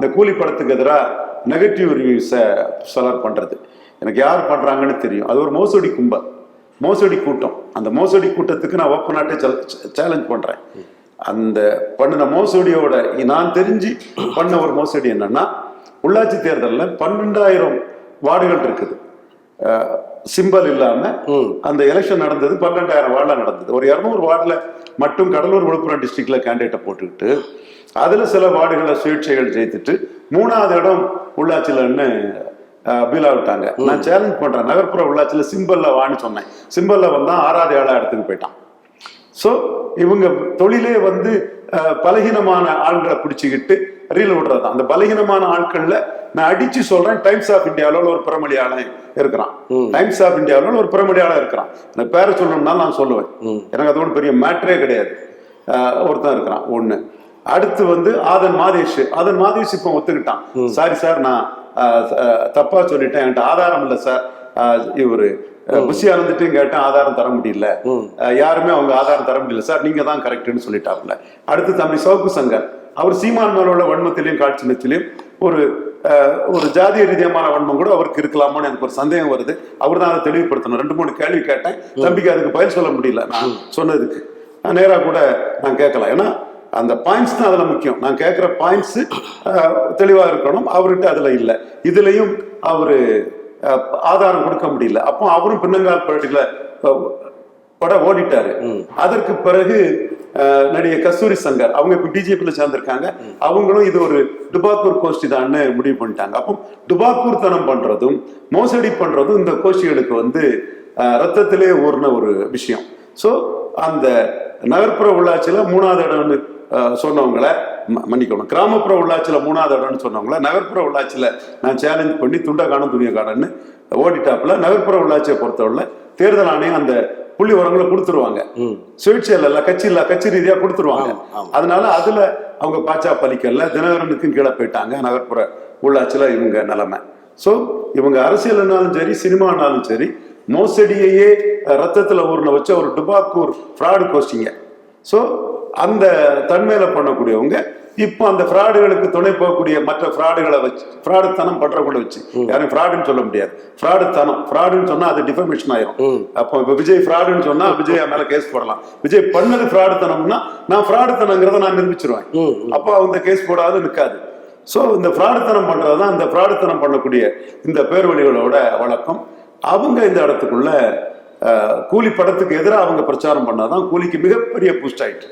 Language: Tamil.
இந்த கூலி படத்துக்கு எதிராக நெகட்டிவ் ரிவ்யூஸை செலக்ட் பண்ணுறது எனக்கு யார் பண்ணுறாங்கன்னு தெரியும். அது ஒரு மோசடி கும்பல். மோசடி கூட்டம். அந்த மோசடி கூட்டத்துக்கு நான் ஓப்பனாட்டே சேலஞ்ச் பண்ணுறேன் அந்த பண்ணின மோசடியோட நான் தெரிஞ்சு பண்ண ஒரு மோசடி என்னன்னா உள்ளாட்சி தேர்தலில் பன்னெண்டாயிரம் வார்டுகள் இருக்குது. சிம்பல் இல்லாம அந்த எலெக்ஷன் நடந்தது பன்னெண்டாயிரம் வார்டுல நடந்தது. ஒரு இரநூறு வார்டுல மட்டும் கடலூர் விழுப்புரம் டிஸ்ட்ரிக்ட்ல கேண்டிடேட்டை போட்டுக்கிட்டு அதுல சில வார்டுகளை சுயேட்சைகள் ஜெயித்துட்டு மூணாவது இடம் உள்ளாட்சியிலன்னு பீலா விட்டாங்க. நான் சேலஞ்ச் பண்றேன். நகர்ப்புற உள்ளாட்சியில சிம்பல்ல வான்னு சொன்னேன். சிம்பல்ல வந்தா ஆறாவது ஏழா இடத்துக்கு போயிட்டான். ஸோ இவங்க தொழிலே வந்து பலகீனமான ஆள்களை பிடிச்சிக்கிட்டு ரீல் விடுறது அந்த பலகீனமான ஆட்கள்ல நான் அடிச்சு சொல்றேன் டைம்ஸ் ஆஃப் இந்தியாவில் ஒரு பிரமடியாளன் இருக்கிறான். டைம்ஸ் ஆஃப் இந்தியாவில் ஒரு பிரமடியாளன் இருக்கிறான். எனக்கு பேரை சொல்லணும்னா நான் சொல்லுவேன். எனக்கு அதோட பெரிய மேட்ரே கிடையாது. ஒருத்தன் இருக்கிறான். ஒண்ணு. அடுத்து வந்து ஆதன் மாதேஷ். ஆதன் மாதேஷ் இப்போ ஒத்துக்கிட்டான். சாரி சார் நான் தப்பா சொல்லிட்டேன். என்கிட்ட ஆதாரம் இல்லை சார் இவரு. புஷியா வந்துட்டு கேட்டேன் ஆதாரம் தர முடியல. யாருமே அவங்க ஆதாரம் தர முடியல சார். நீங்க தான் கரெக்ட்னு சொல்லிட்டாப்புல. அடுத்து தம்பி சவுக்கு சங்கர். அவர் சீமான் மேல உள்ள வன்மத்திலையும் காட்சினத்திலையும் ஒரு ஒரு ஜாதிய ரீதியமான வன்மம் கூட அவருக்கு இருக்கலாமோன்னு எனக்கு ஒரு சந்தேகம் வருது. அவர் தான் அதை தெளிவுபடுத்தணும். ரெண்டு மூணு கேள்வி கேட்டேன். தம்பிக்கு அதுக்கு பதில் சொல்ல முடியல. நான் சொன்னதுக்கு. நான் நேரா கூட நான் கேட்கலாம். ஏன்னா அந்த பாயிண்ட்ஸ் தான் அதுல முக்கியம். நான் கேட்குற பாயிண்ட்ஸ் தெளிவா இருக்கணும். அவர்கிட்ட அதுல இல்லை. இதுலயும் அவரு ஆதாரம் கொடுக்க முடியல. அப்போ அவரும் பின்னங்கால் பழட்டில பட ஓடிட்டாரு. அதற்கு பிறகு நடிகை கஸ்தூரி சங்கர் அவங்க இப்ப பிஜேபியில் சேர்ந்திருக்காங்க. அவங்களும் இது ஒரு டுபாக்கூர் கோஷ்டி தான்னு முடிவு பண்ணிட்டாங்க. அப்போ டுபாக்கூர் தனம் பண்றதும் மோசடி பண்றதும் இந்த கோஷ்டிகளுக்கு வந்து ரத்தத்திலே ஊர்ன ஒரு விஷயம். ஸோ அந்த நகர்ப்புற உள்ளாட்சியில மூணாவது இடம்னு சொன்னவங்களை மன்னிக்கணும். கிராமப்புற உள்ளாட்சியில மூணாவது இடம்னு சொன்னவங்கள நகர்ப்புற உள்ளாட்சியில நான் சேலஞ்ச் பண்ணி துண்ட காணும் துணிய காணன்னு ஓடிட்டாப்புல நகர்ப்புற உள்ளாட்சியை பொறுத்தவரை தேர்தல் ஆணையம் அந்த புள்ளி உரங்களை கொடுத்துருவாங்க. சுயேட்சையில் இல்ல கட்சி இல்ல கட்சி ரீதியா கொடுத்துருவாங்க. அதனால அதுல அவங்க பாச்சா பலிக்கல்ல தினகரனுக்கும் கீழே போயிட்டாங்க நகர்ப்புற உள்ளாட்சியில இவங்க நிலைமை. ஸோ இவங்க அரசியல்னாலும் சரி சினிமானாலும் சரி மோசடியையே ரத்தத்துல ஊர்ன வச்ச ஒரு டுபாக்கூர் ஃப்ராடு கோஷ்டிங்க ஸோ அந்த தன்மையில பண்ணக்கூடியவங்க இப்போ அந்த ஃப்ராடுகளுக்கு துணை போகக்கூடிய மற்ற ஃப்ராடுகளை வச்சு ஃப்ராடுத்தனம் பண்றவங்கள வச்சு யாரும் ஃப்ராடுன்னு சொல்ல முடியாது. ஃப்ராடுத்தனம் ஃப்ராடுன்னு சொன்னா அது டிஃபர்மேஷன் ஆயிரும். அப்போ இப்போ விஜய் ஃப்ராடுன்னு சொன்னா விஜய் மேல கேஸ் போடலாம். விஜய் பண்ணது ஃப்ராடுத்தனம்னா நான் ஃப்ராடுத்தனங்கிறத நான் நிரூபிச்சிருவேன். அப்போ அந்த கேஸ் போடாது நிற்காது ஸோ இந்த ஃப்ராடுத்தனம் பண்றது தான் இந்த ஃப்ராடுத்தனம் பண்ணக்கூடிய இந்த பேர்வழிகளோட வழக்கம். அவங்க இந்த இடத்துக்குள்ள கூலி படத்துக்கு எதிராக அவங்க பிரச்சாரம் பண்ணாதான் கூலிக்கு மிகப்பெரிய பூஸ்ட் ஆயிட்டு.